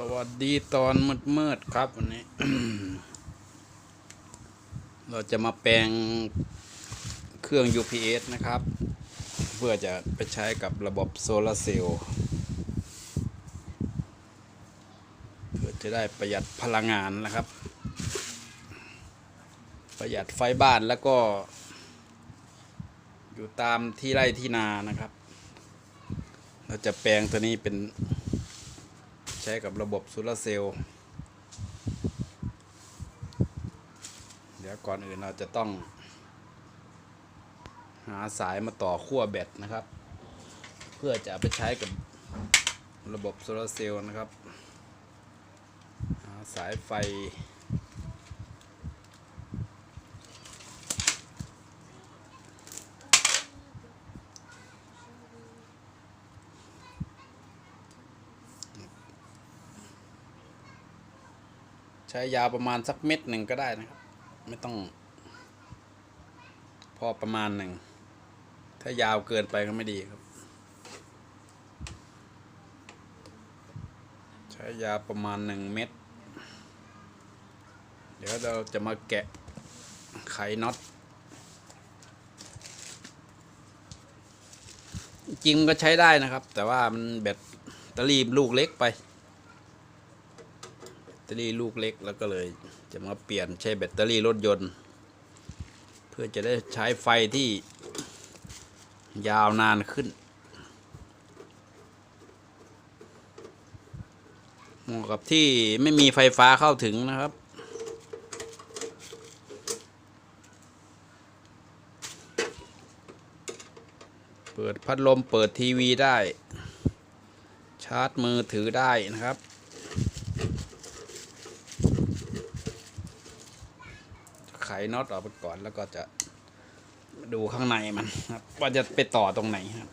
สวัสดีตอนมืดๆครับวันนี้ เราจะมาแปลงเครื่อง UPS นะครับ เพื่อจะไปใช้กับระบบโซลาเซลล์เพื่อจะได้ประหยัดพลังงานนะครับ ประหยัดไฟบ้านแล้วก็ อยู่ตามที่ไร่ที่นานะครับ เราจะแปลงตัวนี้เป็น ใช้กับระบบโซลาร์เซลล์เดี๋ยวก่อนอื่นเราจะต้อง หาสายมาต่อขั้วแบตนะครับ เพื่อจะไปใช้กับระบบโซลาร์เซลล์นะครับ หาสายไฟ ช้ยาวประมาณสักเม็ดหนึ่งก็ได้นะครับ ไม่ต้อง พอประมาณหนึ่ง ถ้ายาวเกินไปก็ไม่ดีครับ ใช้ยาวประมาณหนึ่งเม็ดเดี๋ยวเราจะมาแกะไขน็อตจริงมันก็ใช้ได้นะครับ แต่ว่ามันแบตเตอรี่ลูกเล็กไป ตเตอรี่ลูกเล็กแล้วก็เลย จะมาเปลี่ยนใช้แบตเตอรี่รถยนต์ เพื่อจะได้ใช้ไฟที่ยาวนานขึ้นเหมาะกับที่ไม่มีไฟฟ้าเข้าถึงนะครับ เปิดพัดลมเปิดทีวีได้ ชาร์จมือถือได้นะครับ ไข น็อตออกไปก่อนแล้วก็จะดูข้างในมันครับว่าจะไปต่อตรงไหนครับ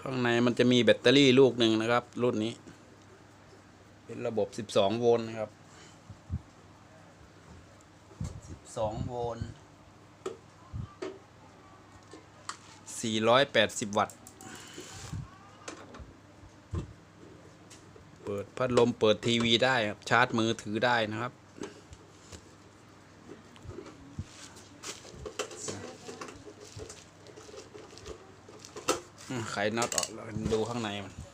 ข้างในมันจะมีแบตเตอรี่ลูกหนึ่งนะครับ รุ่นนี้ เป็นระบบ 12 โวลต์นะครับ 12 โวลต์ 480 วัตต์ เปิดพัดลมเปิดทีวีได้ครับชาร์จมือถือได้นะครับ ไขน็อตออกแล้วดูข้างในมัน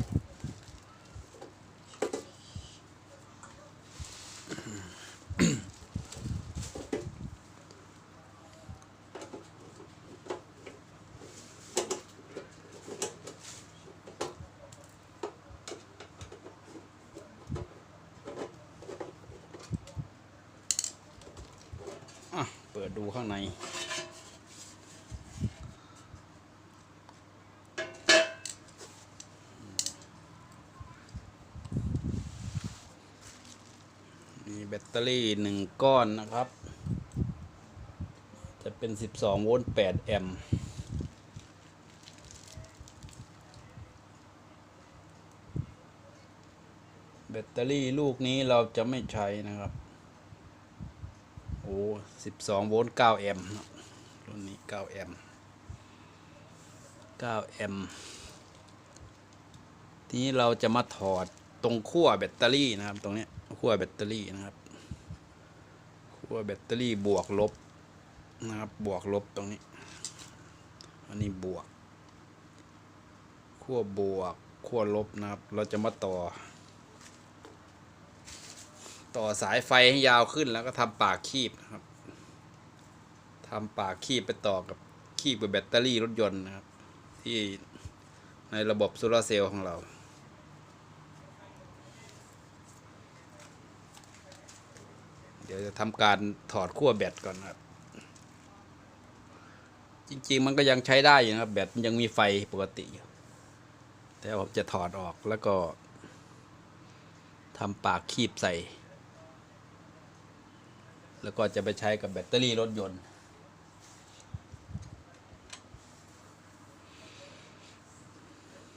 เปิดดูข้างใน มีแบตเตอรี่หนึ่งก้อนนะครับ จะเป็น 12 โวลต์ 8 แอมป์แบตเตอรี่ลูกนี้เราจะไม่ใช้นะครับ โอ้12โวลต์9แอมป์รุ่นนี้9แอมป์9แอมป์ทีนี้เราจะมาถอดตรงขั้วแบตเตอรี่นะครับ ตรงนี้ขั้วแบตเตอรี่นะครับขั้วแบตเตอรี่บวกลบนะครับ บวกลบตรงนี้ อันนี้บวกขั้วบวกขั้วลบนะครับ เราจะมาต่อ ต่อสายไฟให้ยาวขึ้นแล้วก็ทำปากคีบนะครับทำปากคีบไปต่อกับคีบกับแบตเตอรี่รถยนต์นะครับ ที่ในระบบโซลาเซลล์ของเราเดี๋ยวจะทำการถอดขั้วแบตก่อนครับ จริง ๆ มันก็ยังใช้ได้อยู่นะครับ แบตยังมีไฟปกติอยู่ แต่ผมจะถอดออกแล้วก็ทำปากคีบใส่ แล้วก็จะไปใช้กับแบตเตอรี่รถยนต์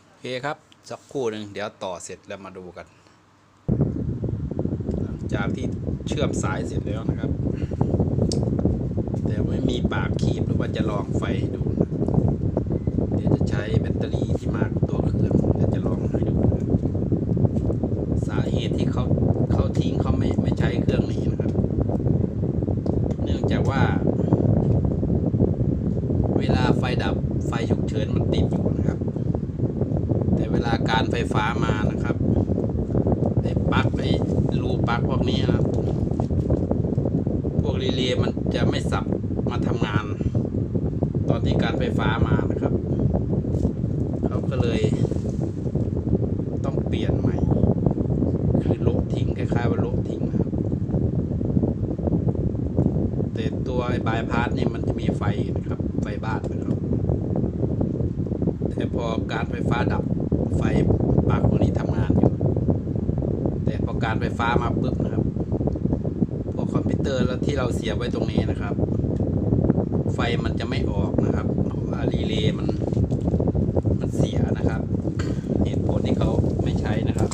โอเคครับ สักครู่หนึ่งเดี๋ยวต่อเสร็จแล้วมาดูกัน หลังจากที่เชื่อมสายเสร็จแล้วนะครับ แต่ไม่มีปากคีบหรือว่าจะลองไฟดู เดี๋ยวจะใช้แบตเตอรี่ที่มากกว่าตัวเครื่องเดี๋ยวจะลองให้ดูนะสาเหตุที่เขาเขาทิ้งเขาไม่ไม่ใช้เครื่องนี้นะครับ เนื่องจากว่า เวลาไฟดับไฟฉุกเฉินมันติดอยู่นะครับ แต่เวลาการไฟฟ้ามานะครับไอ้ปลั๊กไอ้รูปลั๊กพวกนี้นะครับพวกรีเลย์มันจะไม่สับมาทำงาน ตอนที่การไฟฟ้ามานะครับเขาก็เลยต้องเปลี่ยนใหม่ คือโละทิ้งคล้ายๆว่าโละทิ้งนะครับแต่ตัวไอ้บายพาสเนี่ยมันจะมีไฟนะครับไฟบ้านนะครับ การไฟฟ้าดับไฟปลั๊กพวนี้ทำงานอยู่ แต่พอการไฟฟ้ามาปุ๊บนะครับพวกคอมพิวเตอร์แล้วที่เราเสียบไว้ตรงนี้นะครับ ไฟมันจะไม่ออกนะครับเพราะว่ารีเลย์มันเสียนะครับ เหตุผลที่เขาไม่ใช้นะครับ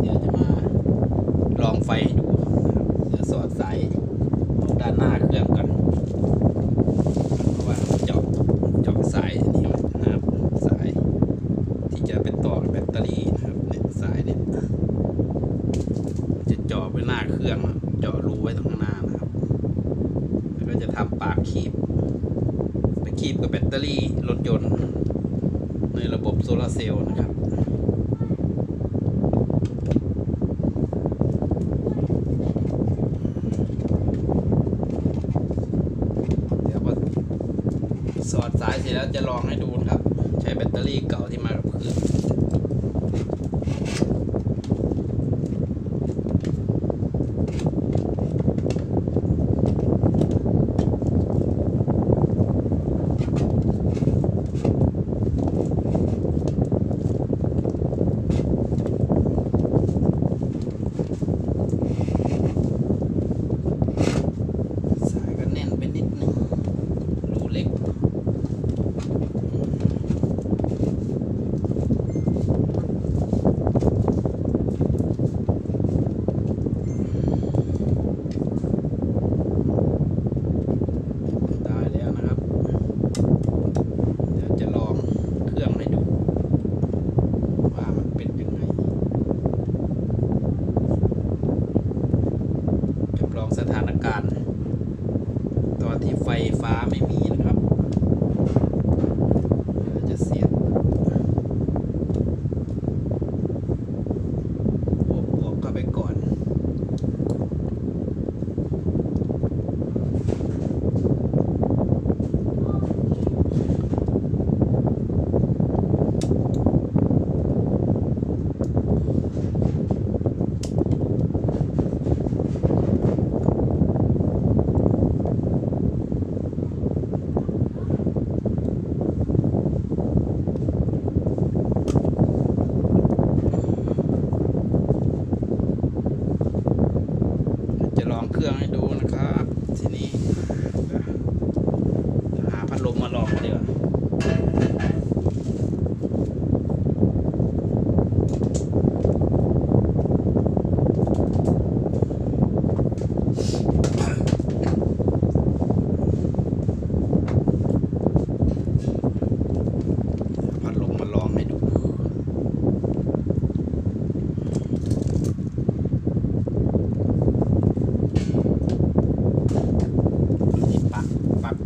เดี๋ยวจะมาลองไฟให้ดูนะครับเดี๋ยวสอดสายตรงด้านหน้าเครื่องก่อนเพราะว่าเจาะเจาะสายนี่ไว้นะครับ สาย ที่จะไปต่อกับแบตเตอรี่นะครับเนี่ยสายเนี่ยจะเจาะไว้หน้าเค รื่องอะเจาะรูไว้ตรงข้างหน้านะครับ แล้วก็จะทำปากคีบ ไปคีบกับแบตเตอรี่รถยนต์ ในระบบโซลาร์เซลล์นะครับเดี๋ยวพอสอดสายเสร็จแล้วจะลองให้ดูนะครับ ใช้แบตเตอรี่เก่าที่มากับเครื่อง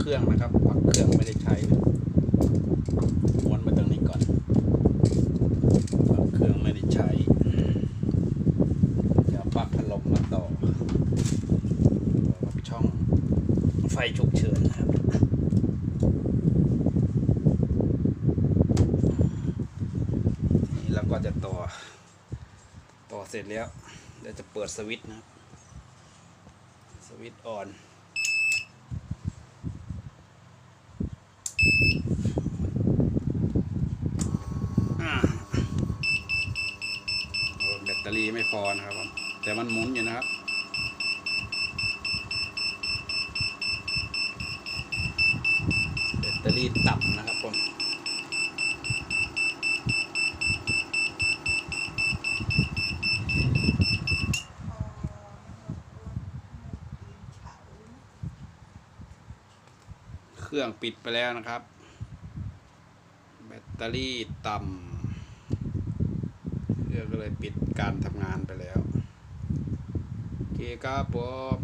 รื่องนะครับปักเครื่องไม่ได้ใช้ม้วนมาตรงนี้ก่อนปักเครื่องไม่ได้ใช้เดี๋ยวปลั๊กพัดลมมาต่อช่องไฟฉุกเฉินนะครับนี่เราก็จะต่อ ต่อเสร็จแล้วเดี๋ยวจะเปิดสวิตช์นะครับสวิตช์ออน ตเตอรี่ไม่พอนะครับผมแต่มันหมุนอยู่นะครับ แบตเตอรี่ต่ำนะครับผมเครื่องปิดไปแล้วนะครับ แบตเตอรี่ต่ำ เครื่องก็เลยปิดการทำงานไปแล้วโอเคครับผม